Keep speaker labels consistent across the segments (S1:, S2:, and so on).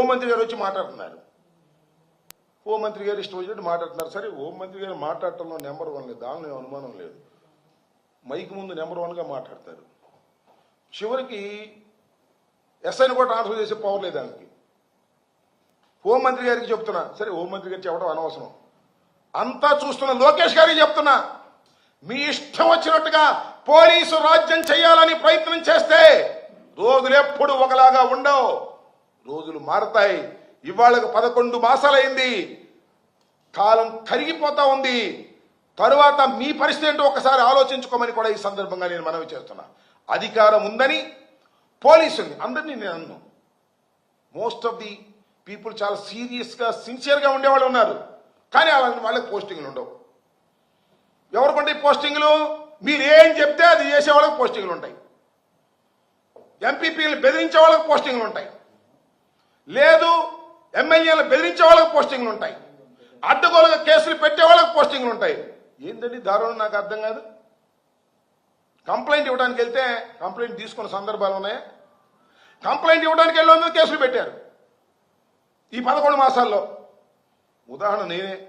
S1: హోంమంత్రి గారు వచ్చి మాట్లాడుతున్నారు. హోంమంత్రి గారు ఇష్టం వచ్చినట్టు మాట్లాడుతున్నారు. సరే హోంమంత్రి గారు మాట్లాడటంలో నెంబర్ వన్ లేదు దానిలో అనుమానం లేదు. మైక్ ముందు నెంబర్ వన్గా మాట్లాడతారు. చివరికి ఎస్ఐని కూడా ట్రాన్స్ఫర్ చేసే పవర్ లేదు దానికి. హోంమంత్రి గారికి చెప్తున్నా సరే హోంమంత్రి గారికి చెప్పడం అనవసరం. అంతా చూస్తున్న లోకేష్ గారికి చెప్తున్నా మీ ఇష్టం వచ్చినట్టుగా పోలీసు రాజ్యం చేయాలని ప్రయత్నం చేస్తే రోజులు ఎప్పుడు ఒకలాగా ఉండవు. రోజులు మారతాయి. ఇవాళకు పదకొండు మాసాలైంది. కాలం కరిగిపోతా ఉంది. తరువాత మీ పరిస్థితి ఏంటో ఒకసారి ఆలోచించుకోమని కూడా ఈ సందర్భంగా నేను మనవి చేస్తున్నా. అధికారం ఉందని పోలీసుల్ని అందరినీ నేను అన్ను. మోస్ట్ ఆఫ్ ది పీపుల్ చాలా సీరియస్గా సిన్సియర్గా ఉండేవాళ్ళు ఉన్నారు. కానీ అలాంటి వాళ్ళకి పోస్టింగ్లు ఉండవు. ఎవరికంటే పోస్టింగ్లు? మీరు ఏం చెప్తే అది చేసే వాళ్ళకి పోస్టింగ్లు ఉంటాయి. ఎంపీపీలు బెదిరించే వాళ్ళకి పోస్టింగ్లు ఉంటాయి. లేదు ఎమ్మెల్యేలు బెదిరించే వాళ్ళకి పోస్టింగ్లు ఉంటాయి. అడ్డగోలుగా కేసులు పెట్టే వాళ్ళకి పోస్టింగ్లు ఉంటాయి. ఏంటండి దారుణం? నాకు అర్థం కాదు. కంప్లైంట్ ఇవ్వడానికి వెళ్తే కంప్లైంట్ తీసుకున్న సందర్భాలు ఉన్నాయా? కంప్లైంట్ ఇవ్వడానికి వెళ్ళినందుకు కేసులు పెట్టారు. ఈ పదకొండు మాసాల్లో. ఉదాహరణ నేనే.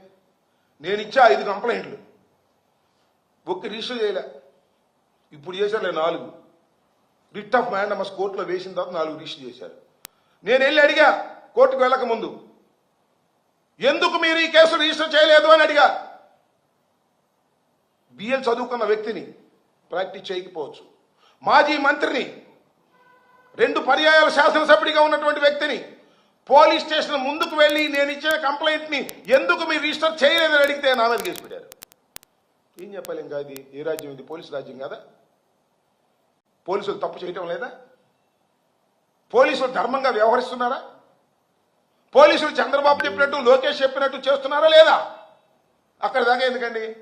S1: నేను ఇచ్చా ఐదు కంప్లైంట్లు. ఒక్క రిజిస్టర్ చేయలే. ఇప్పుడు చేశారులే నాలుగు. రిట్ ఆఫ్ మ్యాండమస్ కోర్టులో వేసిన తర్వాత నాలుగు రిజిస్టర్ చేశారు. నేను వెళ్ళి అడిగా కోర్టుకు వెళ్ళక ముందు. ఎందుకు మీరు ఈ కేసు రిజిస్టర్ చేయలేదు అని అడిగా. బిఎల్ చదువుకున్న వ్యక్తిని ప్రాక్టీస్ చేయకపోవచ్చు. మాజీ మంత్రిని రెండు పర్యాయాల శాసనసభ్యుడిగా ఉన్నటువంటి వ్యక్తిని పోలీస్ స్టేషన్ ముందుకు వెళ్ళి నేను ఇచ్చిన కంప్లైంట్ని ఎందుకు మీరు రిజిస్టర్ చేయలేదని అడిగితే నా మీద కేసు పెట్టారు. ఏం చెప్పాలి ఇంకా ఇది ఏ రాజ్యం ఇది? పోలీసు రాజ్యం కదా? పోలీసులు తప్పు చేయటం లేదా? పోలీసులు ధర్మంగా వ్యవహరిస్తున్నారా? పోలీసులు చంద్రబాబు చెప్పినట్టు లోకేష్ చెప్పినట్టు చేస్తున్నారా లేదా? అక్కడ దాకా ఎందుకండి?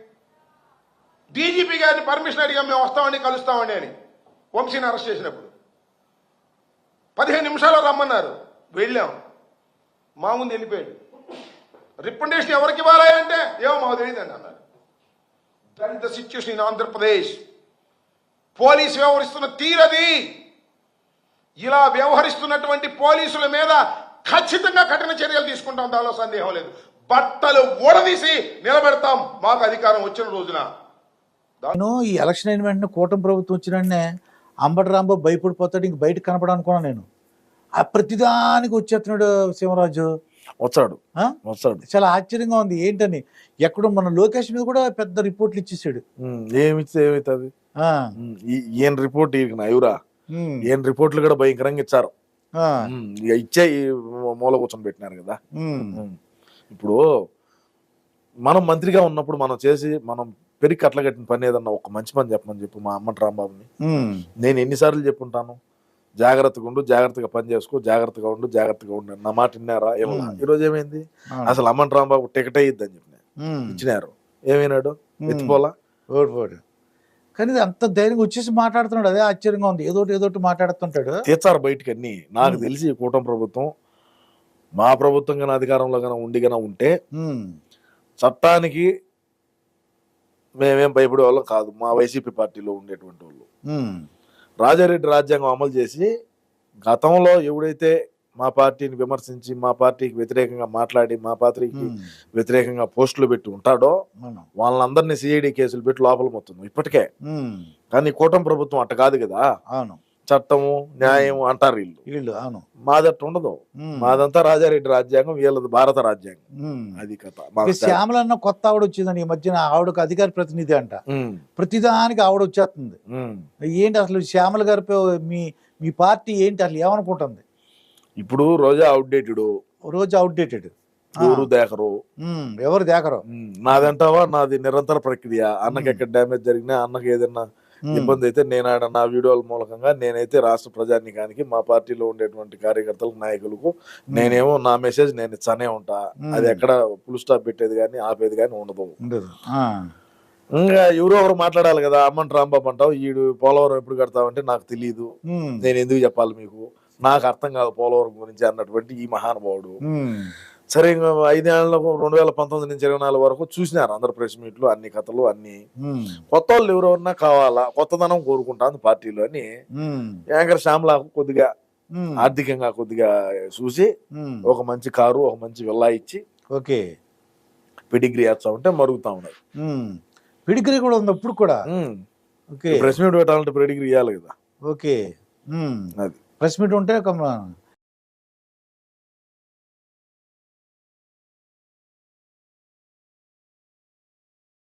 S1: డీజీపీ గారిని పర్మిషన్ అడిగా మేము వస్తామని కలుస్తామని అని. వంశీని అరెస్ట్ చేసినప్పుడు. పదిహేను నిమిషాలు రమ్మన్నారు. వెళ్ళాం. మా ముందు వెళ్ళిపోయాడు. రికమెండేషన్ ఎవరికి ఇవ్వాలి అంటే ఏమో మాకు తెలియదండి అన్నారు that is the situation in Andhra Pradesh police వ్యవహరిస్తున్న తీరది. ఇలా వ్యవహరిస్తున్నటువంటి పోలీసుల మీద ఖచ్చితంగా కఠిన చర్యలు తీసుకుంటాం దానిలో సందేహం లేదు. బట్టలు ఊడదీసి నిలబెడతాం మాకు అధికారం వచ్చిన రోజున.
S2: నేను ఈ ఎలక్షన్ అయిన వెంటనే కూటమి ప్రభుత్వం వచ్చిన వెంటనే అంబటి రాంబాబు భయపడిపోతాడు ఇంక బయట కనపడనుకున్నాను నేను. ఆ ప్రతిదానికి వచ్చేస్తున్నాడు శివరాజు
S3: వచ్చాడు? వచ్చాడు.
S2: చాలా ఆశ్చర్యంగా ఉంది. ఏంటని? ఎక్కడో మన లోకేష్ మీద కూడా పెద్ద రిపోర్ట్లు ఇచ్చేసాడు.
S3: ఏమిస్తే ఏమవుతుంది ఈయన రిపోర్ట్ ఈయన నయురా ఈయన రిపోర్ట్లు కూడా భయంకరంగా ఇచ్చారు. ఇచ్చే మూల కూర్చొని పెట్టినారు కదా. ఇప్పుడు మనం మంత్రిగా ఉన్నప్పుడు మనం చేసి మనం పెరిగి కట్ల కట్టిన పని ఏదన్నా ఒక మంచి పని చెప్పమని చెప్పు మా అమ్మటి రాంబాబుని. నేను ఎన్నిసార్లు చెప్పుంటాను? జాగ్రత్తగా ఉండు జాగ్రత్తగా పని చేసుకో జాగ్రత్తగా ఉండు జాగ్రత్తగా ఉండు నా మాట విన్నారా? ఏమన్నా. ఈరోజు ఏమైంది. అసలు అమ్మటి రాంబాబు టికెట్ అయ్యిద్దని చెప్పిన. ఇచ్చినారు. ఏమైనాడు. ఎత్తిపోలా?
S2: ఓడి ఓడి కానీ అంత ధైర్యంగా వచ్చేసి మాట్లాడుతున్నాడు. అదే ఆశ్చర్యంగా ఉంది. ఏదోటి ఏదోటి మాట్లాడుతుంటాడు.
S3: తీర్చారు బయటికి అన్ని. నాకు. తెలిసి కూటమి ప్రభుత్వం మా ప్రభుత్వం కన్నా అధికారంలో కన్నా ఉండి కన్నా ఉంటే చట్టానికి మేమేం భయపడే వాళ్ళం కాదు. మా వైసీపీ పార్టీలో ఉండేటువంటి వాళ్ళు. రాజారెడ్డి రాజ్యాంగం అమలు చేసి గతంలో ఎవడైతే మా పార్టీని విమర్శించి మా పార్టీకి వ్యతిరేకంగా మాట్లాడి మా పార్టీకి వ్యతిరేకంగా పోస్టులు పెట్టి ఉంటాడో. వాళ్ళందరినీ సిఐడి కేసులు పెట్టి లోపల మొత్తం ఇప్పటికే. కానీ కూటమి ప్రభుత్వం అట్ట కాదు కదా.
S2: అవును.
S3: చట్టము న్యాయం అంటారు వీళ్ళు.
S2: వీళ్ళు అవును.
S3: మాదట్టు ఉండదు. మాదంతా రాజారెడ్డి రాజ్యాంగం వీళ్ళది భారత రాజ్యాంగం. అది కథ
S2: శ్యామలన్న కొత్త ఆవిడ వచ్చిందని ఈ మధ్యన ఆవిడకు అధికార ప్రతినిధి అంట. ప్రతిదానికి ఆవిడ వచ్చేస్తుంది. ఏంటి అసలు శ్యామల గారి పే- మీ మీ పార్టీ ఏంటి? అసలు ఏమనుకుంటుంది?
S3: ఇప్పుడు రోజా అవుట్డేటెడ్
S2: రోజు అవుట్డేటెడ్
S3: ఎవరు దేకరు.
S2: ఎవరు దేకరు?
S3: నాదంటావా నాది నిరంతర ప్రక్రియ. అన్నకి ఎక్కడ డ్యామేజ్ జరిగినా అన్నకి ఏదైనా ఇబ్బంది అయితే నేను ఆడ నా వీడియోల మూలకంగా నేనైతే రాష్ట్ర ప్రజానికానికి మా పార్టీలో ఉండేటువంటి కార్యకర్తలకు నాయకులకు నేనేమో నా మెసేజ్ నేను ఇచ్చానే ఉంటా. అది ఎక్కడ ఫుల్ స్టాప్ పెట్టేది కానీ ఆపేది కానీ ఉండదు. ఇంకా ఎవరో ఒకరు మాట్లాడాలి కదా అమ్మంట రాంబాబు అంటావు ఈడు పోలవరం ఎప్పుడు కడతావంటే నాకు తెలియదు నేను ఎందుకు చెప్పాలి మీకు? నాకు అర్థం కాదు పోలవరం గురించి అన్నటువంటి ఈ మహానుభావుడు. సరే ఇంకా రెండు వేల పంతొమ్మిది నుంచి ఇరవై నాలుగు వరకు చూసినారు అందరు ప్రెస్ మీట్లు అన్ని కథలు అన్ని. కొత్త వాళ్ళు ఎవరెవరన్నా కావాలా కొత్తదనం కోరుకుంటాను పార్టీలో అని యాంకర్ శ్యామలకు కొద్దిగా ఆర్థికంగా కొద్దిగా చూసి ఒక మంచి కారు ఒక మంచి విల్లా ఇచ్చి
S2: ఓకే.
S3: పెడిగ్రీ వేస్తా ఉంటే మరుగుతా ఉన్నది
S2: ఉమ్. పిడికిరి కూడా ఉంది అప్పుడు కూడా? ఓకే.
S3: ప్రెస్ మీట్ పెట్టాలంటే పెడిగ్రీ ఇవ్వాలి కదా.
S2: ఓకే.
S3: అది.
S2: ప్రెస్ మీట్ ఉంటే ఒక